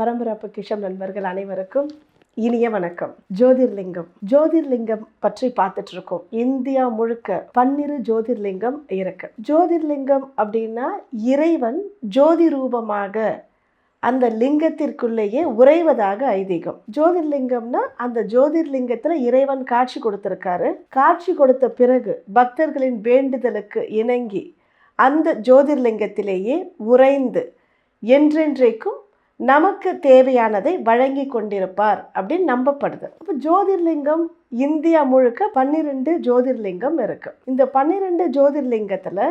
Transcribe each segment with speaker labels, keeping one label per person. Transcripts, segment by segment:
Speaker 1: பரம்பரை கிஷம் நண்பர்கள் அனைவருக்கும் இனிய வணக்கம். ஜோதிர்லிங்கம். ஜோதிர்லிங்கம் பற்றி பார்த்துட்டு இருக்கோம் இந்தியா முழுக்க பன்னிரு ஜோதிர்லிங்கம் இருக்கு. ஜோதிர்லிங்கம் அப்படின்னா இறைவன் ஜோதி ரூபமாக அந்த லிங்கத்திற்குள்ளேயே உறைவதாக ஐதீகம். ஜோதிர்லிங்கம்னா அந்த ஜோதிர்லிங்கத்தில் இறைவன் காட்சி கொடுத்துருக்காரு. காட்சி கொடுத்த பிறகு பக்தர்களின் வேண்டுதலுக்கு இணங்கி அந்த ஜோதிர்லிங்கத்திலேயே உறைந்து என்றென்றைக்கும் நமக்கு தேவையானதை வழங்கி கொண்டிருப்பார் அப்படின்னு நம்பப்படுது. இப்போ ஜோதிர்லிங்கம் இந்தியா முழுக்க பன்னிரெண்டு ஜோதிர்லிங்கம் இருக்கு. இந்த பன்னிரெண்டு ஜோதிர்லிங்கத்தில்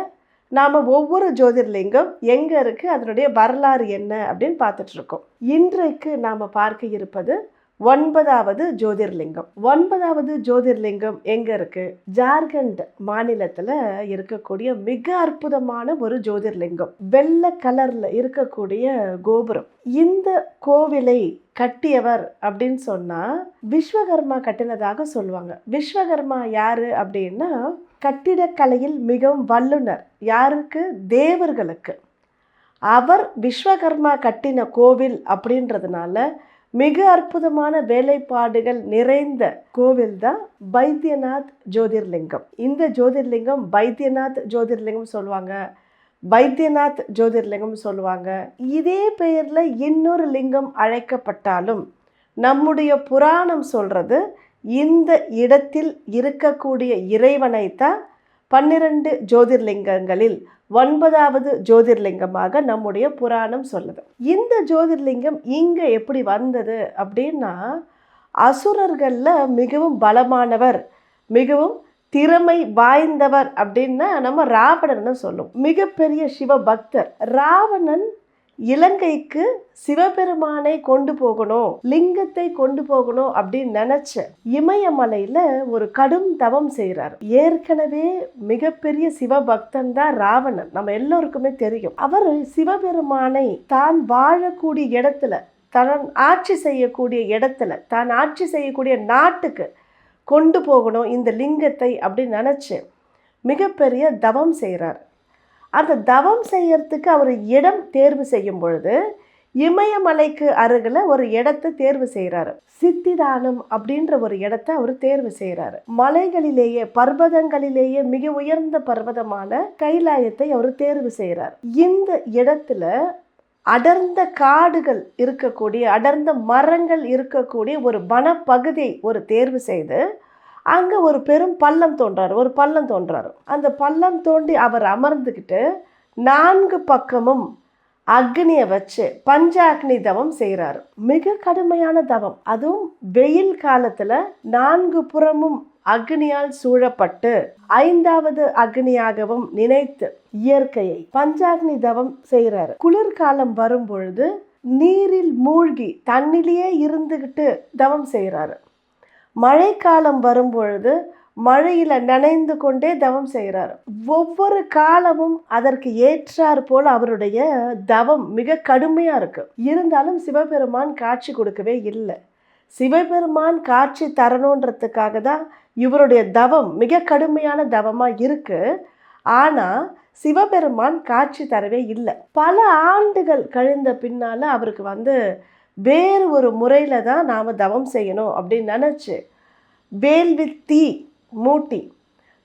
Speaker 1: நாம் ஒவ்வொரு ஜோதிர்லிங்கம் எங்கே இருக்குது அதனுடைய வரலாறு என்ன அப்படின்னு பார்த்துட்ருக்கோம் இன்றைக்கு நாம் பார்க்க இருப்பது ஒன்பதாவது ஜோதிர்லிங்கம். ஒன்பதாவது ஜோதிர்லிங்கம் எங்கே இருக்கு? ஜார்க்கண்ட் மாநிலத்தில் இருக்கக்கூடிய மிக அற்புதமான ஒரு ஜோதிர்லிங்கம். வெள்ளை கலரில் இருக்கக்கூடிய கோபுரம். இந்த கோவிலை கட்டியவர் அப்படின்னு சொன்னால் விஸ்வகர்மா கட்டினதாக சொல்லுவாங்க. விஸ்வகர்மா யாரு அப்படின்னா கட்டிடக்கலையில் மிகவும் வல்லுனர். யாருக்கு? தேவர்களுக்கு. அவர் விஸ்வகர்மா கட்டின கோவில் அப்படின்றதுனால மிக அற்புதமான வேலைப்பாடுகள் நிறைந்த கோவில் தான் பைத்தியநாத் ஜோதிர்லிங்கம். இந்த ஜோதிர்லிங்கம் பைத்தியநாத் ஜோதிர்லிங்கம் சொல்லுவாங்க. பைத்தியநாத் ஜோதிர்லிங்கம் சொல்லுவாங்க. இதே பெயரில் இன்னொரு லிங்கம் அழைக்கப்பட்டாலும் நம்முடைய புராணம் சொல்கிறது இந்த இடத்தில் இருக்கக்கூடிய இறைவனை தான் பன்னிரண்டு ஜோதிர்லிங்கங்களில் ஒன்பதாவது ஜோதிர்லிங்கமாக நம்முடைய புராணம் சொல்லுது. இந்த ஜோதிர்லிங்கம் இங்கே எப்படி வந்தது அப்படின்னா அசுரர்களில் மிகவும் பலமானவர் மிகவும் திறமை வாய்ந்தவர் அப்படின்னா நம்ம ராவணன்னு சொல்லுவோம். மிகப்பெரிய சிவ பக்தர் ராவணன் இலங்கைக்கு சிவபெருமானை கொண்டு போகணும் லிங்கத்தை கொண்டு போகணும் அப்படின்னு நினைச்ச இமயமலையில ஒரு கடும் தவம் செய்கிறார் ஏற்கனவே மிகப்பெரிய சிவபக்தன் தான் ராவணன். நம்ம எல்லோருக்குமே தெரியும். அவர் சிவபெருமானை தான் வாழக்கூடிய இடத்துல தான் ஆட்சி செய்யக்கூடிய இடத்துல தான் ஆட்சி செய்யக்கூடிய நாட்டுக்கு கொண்டு போகணும் இந்த லிங்கத்தை அப்படின்னு நினச்சி மிகப்பெரிய தவம் செய்கிறார் அந்த தவம் செய்யறதுக்கு அவர் இடம் தேர்வு செய்யும் பொழுது இமயமலைக்கு அருகில் ஒரு இடத்தை தேர்வு செய்கிறாரு சித்திதானம் அப்படின்ற ஒரு இடத்தை அவர் தேர்வு செய்கிறாரு மலைகளிலேயே பர்வதங்களிலேயே மிக உயர்ந்த பர்வதமான கைலாயத்தை அவர் தேர்வு செய்கிறார் இந்த இடத்துல அடர்ந்த காடுகள் இருக்கக்கூடிய அடர்ந்த மரங்கள் இருக்கக்கூடிய ஒரு வனப்பகுதியை ஒரு தேர்வு செய்து அங்கே ஒரு பெரும் பள்ளம் தோன்றாரு ஒரு பள்ளம் தோன்றாரு. அந்த பள்ளம் தோண்டி அவர் அமர்ந்துக்கிட்டு நான்கு பக்கமும் அக்னியை வச்சு பஞ்சாக்னி தவம் செய்கிறாரு மிக கடுமையான தவம். அதுவும் வெயில் காலத்தில் நான்கு புறமும் அக்னியால் சூழப்பட்டு ஐந்தாவது அக்னியாகவும் நினைத்து இயற்கையை பஞ்சாக்னி தவம் செய்கிறாரு குளிர்காலம் வரும் பொழுது நீரில் மூழ்கி தண்ணிலேயே இருந்துக்கிட்டு தவம் செய்கிறாரு மழைக்காலம் வரும்பொழுது மழையில் நனைந்து கொண்டே தவம் செய்கிறார். ஒவ்வொரு காலமும் அதற்கு ஏற்றார் போல் அவருடைய தவம் மிக கடுமையாக இருக்கு. இருந்தாலும் சிவபெருமான் காட்சி கொடுக்கவே இல்லை. சிவபெருமான் காட்சி தரணுன்றதுக்காக தான் இவருடைய தவம் மிக கடுமையான தவமாக இருக்கு. ஆனால் சிவபெருமான் காட்சி தரவே இல்லை. பல ஆண்டுகள் கழிந்த பின்னால் அவருக்கு வந்து வேறு ஒரு முறையில் தான் நாம் தவம் செய்யணும் அப்படின்னு நினச்சி வேள்வி தீ மூட்டி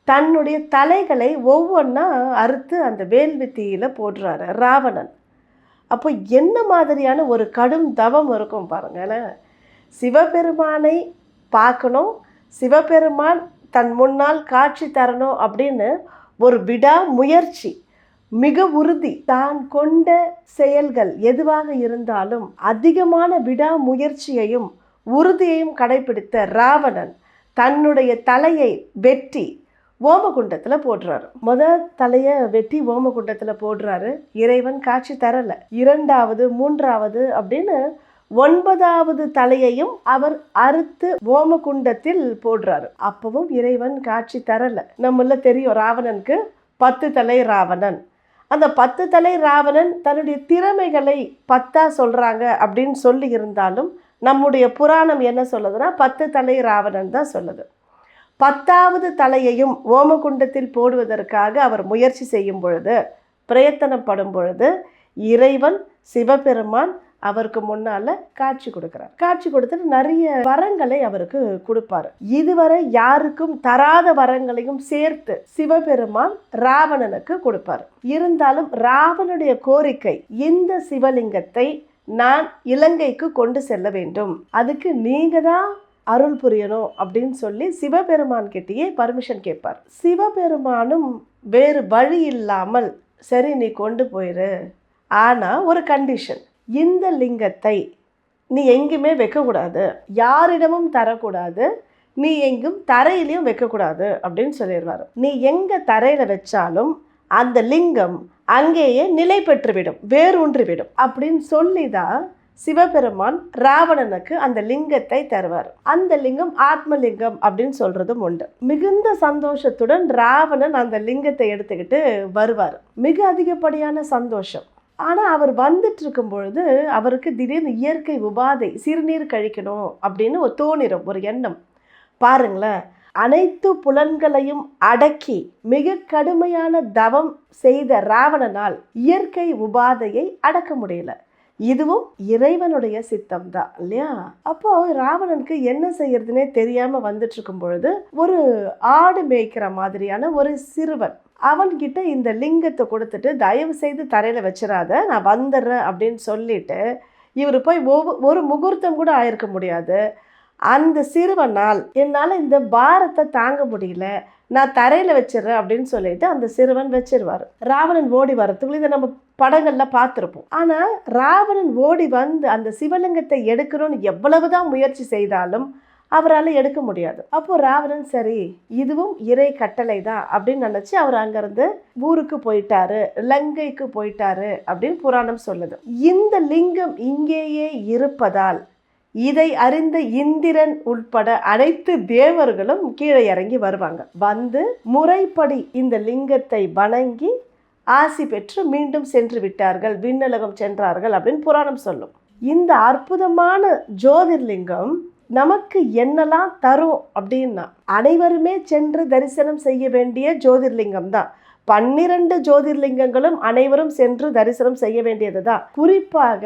Speaker 1: தன்னுடைய தலைகளை ஒவ்வொன்றா அறுத்து அந்த வேள்வி தீயில் போடுறாரு ராவணன். அப்போ என்ன மாதிரியான ஒரு கடும் தவம் இருக்கும் பாருங்களேன் சிவபெருமானை பார்க்கணும் சிவபெருமான் தன் முன்னால் காட்சி தரணும் அப்படின்னு ஒரு விடா முயற்சி மிக உறுதி. தான் கொண்ட செயல்கள் எதுவாக இருந்தாலும் அதிகமான விடாமுயற்சியையும் உறுதியையும் கடைபிடித்த ராவணன் தன்னுடைய தலையை வெட்டி ஓமகுண்டத்தில் போடுறாரு. முதல் தலையை வெட்டி ஓமகுண்டத்தில் போடுறாரு. இறைவன் காட்சி தரலை. இரண்டாவது மூன்றாவது அப்படின்னு ஒன்பதாவது தலையையும் அவர் அறுத்து ஓமகுண்டத்தில் போடுறாரு. அப்பவும் இறைவன் காட்சி தரலை. நம்மள தெரியும் ராவணனுக்கு பத்து தலை ராவணன். அந்த பத்து தலை ராவணன் தன்னுடைய திறமைகளை பத்தா சொல்கிறாங்க அப்படின்னு சொல்லி இருந்தாலும் நம்முடைய புராணம் என்ன சொல்லுதுன்னா பத்து தலை ராவணன் தான் சொல்லுது. பத்தாவது தலையையும் ஓமகுண்டத்தில் போடுவதற்காக அவர் முயற்சி செய்யும் பொழுது பிரயத்தனப்படும் பொழுது இறைவன் சிவபெருமான் அவருக்கு முன்னால காட்சி கொடுக்கிறார். காட்சி கொடுத்துட்டு நிறைய வரங்களை அவருக்கு கொடுப்பாரு. இதுவரை யாருக்கும் தராத வரங்களையும் சேர்த்து சிவபெருமான் ராவணனுக்கு கொடுப்பார். இருந்தாலும் ராவனுடைய கோரிக்கை இந்த சிவலிங்கத்தை நான் இலங்கைக்கு கொண்டு செல்ல வேண்டும். அதுக்கு நீங்க தான் அருள் புரியணும் அப்படின்னு சொல்லி சிவபெருமான் கிட்டேயே பர்மிஷன் கேட்பார். சிவபெருமானும் வேறு வழி இல்லாமல் சரி நீ கொண்டு போயிரு. ஆனால் ஒரு கண்டிஷன் இந்த லிங்கத்தை நீ எங்கேயுமே வைக்கக்கூடாது. யாரிடமும் தரக்கூடாது. நீ எங்கும் தரையிலையும் வைக்கக்கூடாது அப்படின்னு சொல்லிடுவார். நீ எங்கே தரையில் வச்சாலும் அந்த லிங்கம் அங்கேயே நிலை பெற்றுவிடும் வேரூன்றிவிடும் அப்படின்னு சொல்லி தான் சிவபெருமான் ராவணனுக்கு அந்த லிங்கத்தை தருவார். அந்த லிங்கம் ஆத்மலிங்கம் அப்படின்னு சொல்றதும் உண்டு. மிகுந்த சந்தோஷத்துடன் ராவணன் அந்த லிங்கத்தை எடுத்துக்கிட்டு வருவார். மிக அதிகப்படியான சந்தோஷம். ஆனால் அவர் வந்துட்டு இருக்கும் பொழுது அவருக்கு திடீர்னு இயற்கை உபாதை சிறுநீர் கழிக்கணும் அப்படின்னு ஒரு தோணிரும் ஒரு எண்ணம். பாருங்களேன் அனைத்து புலன்களையும் அடக்கி மிக கடுமையான தவம் செய்த ராவணனால் இயற்கை உபாதையை அடக்க முடியல. இதுவும் இறைவனுடைய சித்தம் தான் இல்லையா? அப்போ ராவணனுக்கு என்ன செய்யறதுனே தெரியாம வந்துட்டு இருக்கும் பொழுது ஒரு ஆடு மேய்க்கிற மாதிரியான ஒரு சிறுவன் அவன்கிட்ட இந்த லிங்கத்தை கொடுத்துட்டு தயவு செய்து தரையில வச்சிடாத நான் வந்துடுறேன் அப்படின்னு சொல்லிட்டு இவர் போய் ஒரு முகூர்த்தம் கூட ஆயிருக்க முடியாது. அந்த சிறுவனால் என்னால் இந்த பாரத்தை தாங்க முடியல. நான் தரையில் வச்சிடுறேன் அப்படின்னு சொல்லிட்டு அந்த சிறுவன் வச்சிருவார். ராவணன் ஓடி வரத்துக்குள்ள இதை நம்ம படங்களில் பார்த்துருப்போம். ஆனால் ராவணன் ஓடி வந்து அந்த சிவலிங்கத்தை எடுக்கணும்னு எவ்வளவுதான் முயற்சி செய்தாலும் அவரால் எடுக்க முடியாது. அப்போ ராவணன் சரி இதுவும் இறை கட்டளை தான் அப்படின்னு நினச்சி அவர் அங்கேருந்து ஊருக்கு போயிட்டாரு லங்கைக்கு போயிட்டாரு அப்படின்னு புராணம் சொல்லுது. இந்த லிங்கம் இங்கேயே இருப்பதால் இதை அறிந்த இந்திரன் உட்பட அனைத்து தேவர்களும் கீழே இறங்கி வருவாங்க. வந்து முறைப்படி இந்த லிங்கத்தை வணங்கி ஆசி பெற்று மீண்டும் சென்று விட்டார்கள். விண்ணலகம் சென்றார்கள் அப்படின்னு புராணம் சொல்லும். இந்த அற்புதமான ஜோதிர்லிங்கம் நமக்கு என்னெல்லாம் தரும் அப்படின்னா அனைவருமே சென்று தரிசனம் செய்ய வேண்டிய ஜோதிர்லிங்கம் தான். பன்னிரண்டு ஜோதிர்லிங்கங்களும் அனைவரும் சென்று தரிசனம் செய்ய வேண்டியது தான் குறிப்பாக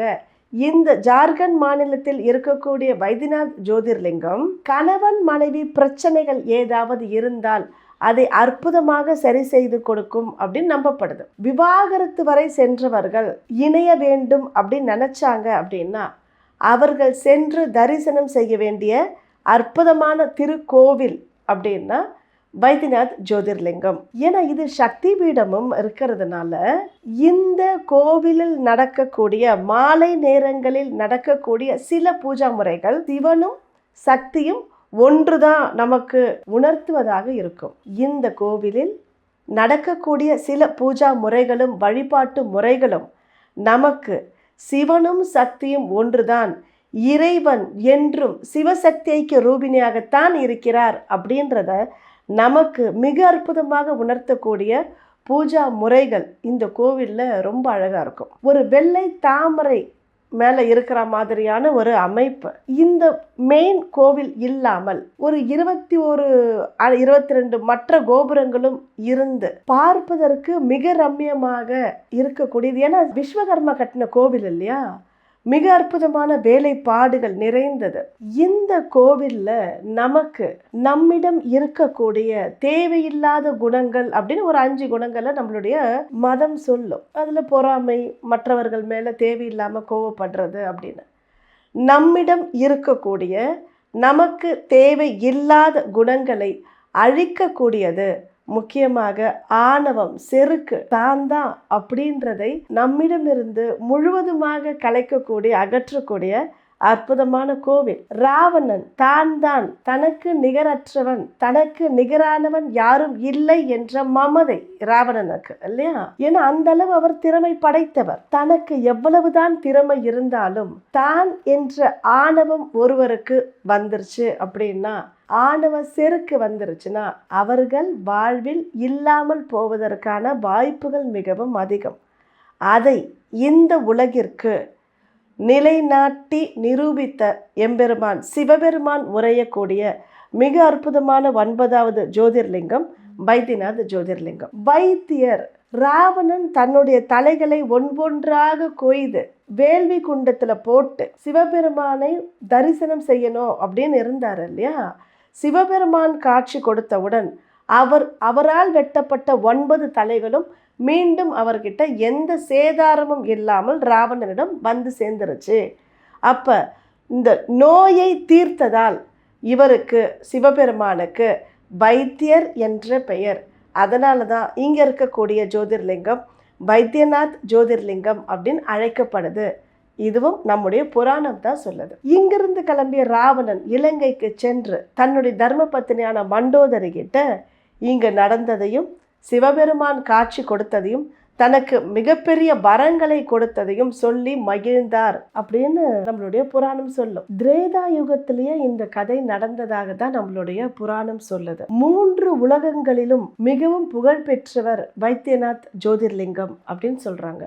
Speaker 1: இந்த ஜார்க்கண்ட் மாநிலத்தில் இருக்கக்கூடிய வைத்தியநாத் ஜோதிர்லிங்கம் கணவன் மனைவி பிரச்சனைகள் ஏதாவது இருந்தால் அதை அற்புதமாக சரி செய்து கொடுக்கும் அப்படின்னு நம்பப்படுது. விவாகரத்து வரை சென்றவர்கள் இணைய வேண்டும் அப்படின்னு நினச்சாங்க அப்படின்னா அவர்கள் சென்று தரிசனம் செய்ய வேண்டிய அற்புதமான திருக்கோவில் அப்படின்னா வைத்தியநாத் ஜோதிர்லிங்கம். ஏன்னா இது சக்தி பீடமும் இருக்கிறதுனால இந்த கோவிலில் நடக்கக்கூடிய மாலை நேரங்களில் நடக்கக்கூடிய சில பூஜா முறைகள் சிவனும் சக்தியும் ஒன்றுதான் நமக்கு உணர்த்துவதாக இருக்கும். இந்த கோவிலில் நடக்கக்கூடிய சில பூஜா முறைகளும் வழிபாட்டு முறைகளும் நமக்கு சிவனும் சக்தியும் ஒன்றுதான். இறைவன் என்றும் சிவசக்திக்கு ரூபினியாகத்தான் இருக்கிறார் அப்படின்றத நமக்கு மிக அற்புதமாக உணர்த்தக்கூடிய பூஜா முறைகள் இந்த கோவிலில் ரொம்ப அழகாக இருக்கும். ஒரு வெள்ளை தாமரை மேலே இருக்கிற மாதிரியான ஒரு அமைப்பு. இந்த மெயின் கோவில் இல்லாமல் ஒரு இருபத்தி ஒரு இருபத்தி ரெண்டு மற்ற கோபுரங்களும் இருந்து பார்ப்பதற்கு மிக ரம்யமாக இருக்கக்கூடியது. ஏன்னா விஸ்வகர்மா கட்டின கோவில் இல்லையா? மிக அற்புதமான வேலைப்பாடுகள் நிறைந்தது. இந்த கோவில்ல நமக்கு நம்மிடம் இருக்கக்கூடிய தேவையில்லாத குணங்கள் அப்படின்னு ஒரு அஞ்சு குணங்களை நம்மளுடைய மதம் சொல்லும். அதில் பொறாமை மற்றவர்கள் மேலே தேவையில்லாமல் கோவப்படுறது அப்படின்னு. நம்மிடம் இருக்கக்கூடிய நமக்கு தேவை இல்லாத குணங்களை அழிக்கக்கூடியது முக்கியமாக ஆணவம் செருக்கு தான் தான் அப்படின்றதை நம்மிடமிருந்து முழுவதுமாக கலைக்கக்கூடிய அகற்றக்கூடிய அற்புதமான கோவில். ராவணன் தான் தான் தனக்கு நிகரற்றவன் தனக்கு நிகரானவன் யாரும் இல்லை என்ற மமதை ராவணனுக்கு இல்லையா? ஏன்னா அந்த அளவு அவர் திறமை படைத்தவர். தனக்கு எவ்வளவுதான் திறமை இருந்தாலும் தான் என்ற ஆணவம் ஒருவருக்கு வந்துருச்சு அப்படின்னா ஆணவ செருக்கு வந்துருச்சுன்னா அவர்கள் வாழ்வில் இல்லாமல் போவதற்கான வாய்ப்புகள் மிகவும் அதிகம். அதை இந்த உலகிற்கு நிலைநாட்டி நிரூபித்த எம்பெருமான் சிவபெருமான் உரையக்கூடிய மிக அற்புதமான ஒன்பதாவது ஜோதிர்லிங்கம் வைத்தியநாத் ஜோதிர்லிங்கம். வைத்தியர் ராவணன் தன்னுடைய தலைகளை ஒன்றொன்றாக கொய்து வேள்வி குண்டத்தில் போட்டு சிவபெருமானை தரிசனம் செய்யணும் அப்படின்னு இருந்தார் இல்லையா? சிவபெருமான் காட்சி கொடுத்தவுடன் அவர் அவரால் வெட்டப்பட்ட ஒன்பது தலைகளும் மீண்டும் அவர்கிட்ட எந்த சேதாரமும் இல்லாமல் ராவணனிடம் வந்து சேர்ந்துருச்சு. அப்போ இந்த நோயை தீர்த்ததால் இவருக்கு சிவபெருமானுக்கு வைத்தியர் என்ற பெயர். அதனால தான் இங்கே இருக்கக்கூடிய ஜோதிர்லிங்கம் வைத்தியநாத் ஜோதிர்லிங்கம் அப்படின்னு அழைக்கப்படுது. இதுவும் நம்முடைய புராணம் தான் சொல்லுது. இங்கிருந்து கிளம்பிய ராவணன் இலங்கைக்கு சென்று தன்னுடைய தர்ம பத்தினியான மண்டோதரிகிட்ட இங்கு நடந்ததையும் சிவபெருமான் காட்சி கொடுத்ததையும் தனக்கு மிகப்பெரிய வரங்களை கொடுத்ததையும் சொல்லி மகிழ்ந்தார் அப்படின்னு நம்மளுடைய புராணம் சொல்லும். திரேதா யுகத்திலேயே இந்த கதை நடந்ததாக தான் நம்மளுடைய புராணம் சொல்லுது. மூன்று உலகங்களிலும் மிகவும் புகழ் பெற்றவர் வைத்தியநாத் ஜோதிர்லிங்கம் அப்படின்னு சொல்றாங்க.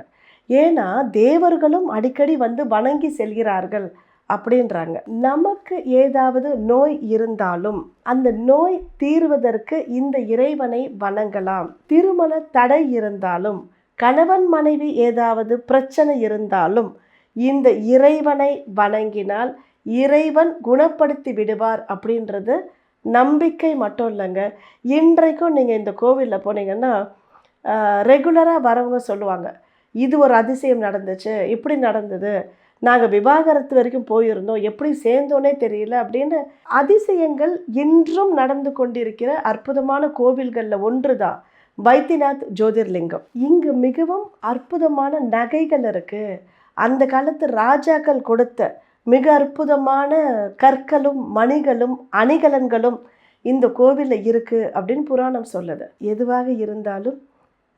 Speaker 1: ஏன்னா தேவர்களும் அடிக்கடி வந்து வணங்கி செல்கிறார்கள். அப்படின்றாங்க. நமக்கு ஏதாவது நோய் இருந்தாலும் அந்த நோய் தீர்வதற்கு இந்த இறைவனை வணங்கலாம். திருமண தடை இருந்தாலும் கணவன் மனைவி ஏதாவது பிரச்சனை இருந்தாலும் இந்த இறைவனை வணங்கினால் இறைவன் குணப்படுத்தி விடுவார் அப்படின்றது நம்பிக்கை மட்டும் இல்லைங்க. இன்றைக்கும் நீங்கள் இந்த கோவிலில் போனீங்கன்னா ரெகுலராக வரவங்க சொல்லுவாங்க இது ஒரு அதிசயம் நடந்துச்சு இப்படி நடந்தது நாங்கள் விவாகரத்து வரைக்கும் போயிருந்தோம். எப்படி சேர்ந்தோன்னே தெரியல. அப்படின்னு அதிசயங்கள் இன்றும் நடந்து கொண்டிருக்கிற அற்புதமான கோவில்களில் ஒன்று தான் வைத்தியநாத் ஜோதிர்லிங்கம். இங்கு மிகவும் அற்புதமான நகைகள் இருக்கு. அந்த காலத்து ராஜாக்கள் கொடுத்த மிக அற்புதமான கற்களும் மணிகளும் அணிகலன்களும் இந்த கோவிலில் இருக்கு அப்படின்னு புராணம் சொல்லுது. எதுவாக இருந்தாலும்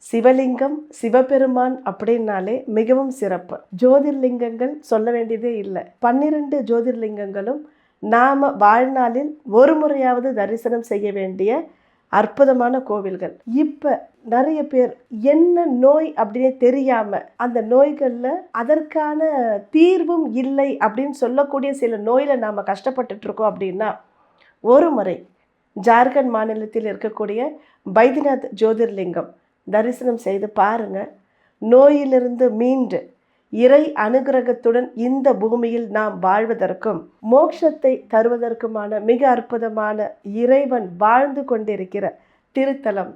Speaker 1: சிவலிங்கம் சிவபெருமான் அப்படின்னாலே மிகவும் சிறப்பு. ஜோதிர்லிங்கங்கள் சொல்ல வேண்டியதே இல்லை. பன்னிரண்டு ஜோதிர்லிங்கங்களும் நாம் வாழ்நாளில் ஒரு முறையாவது தரிசனம் செய்ய வேண்டிய அற்புதமான கோவில்கள். இப்போ நிறைய பேர் என்ன நோய் அப்படின்னே தெரியாம அந்த நோய்களில் அதற்கான தீர்வும் இல்லை அப்படின்னு சொல்லக்கூடிய சில நோயில் நாம் கஷ்டப்பட்டுட்டு இருக்கோம் அப்படின்னா ஒரு முறை ஜார்க்கண்ட் மாநிலத்தில் இருக்கக்கூடிய பைத்யநாத் ஜோதிர்லிங்கம் தரிசனம் செய்து பாருங்க. நோயிலிருந்து மீண்டு இறை அனுகிரகத்துடன் இந்த பூமியில் நாம் வாழ்வதற்கும் மோட்சத்தை தருவதற்குமான மிக அற்புதமான இறைவன் வாழ்ந்து கொண்டிருக்கிற திருத்தலம்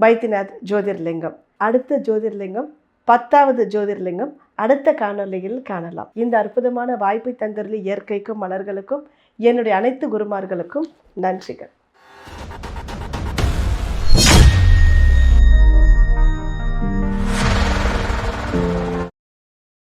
Speaker 1: வைத்தியநாத் ஜோதிர்லிங்கம். அடுத்த ஜோதிர்லிங்கம் பத்தாவது ஜோதிர்லிங்கம் அடுத்த காணொளியில் காணலாம். இந்த அற்புதமான வாய்ப்பை தந்திருந்த இயற்கைக்கும் மலர்களுக்கும் என்னுடைய அனைத்து குருமார்களுக்கும் நன்றிகள்.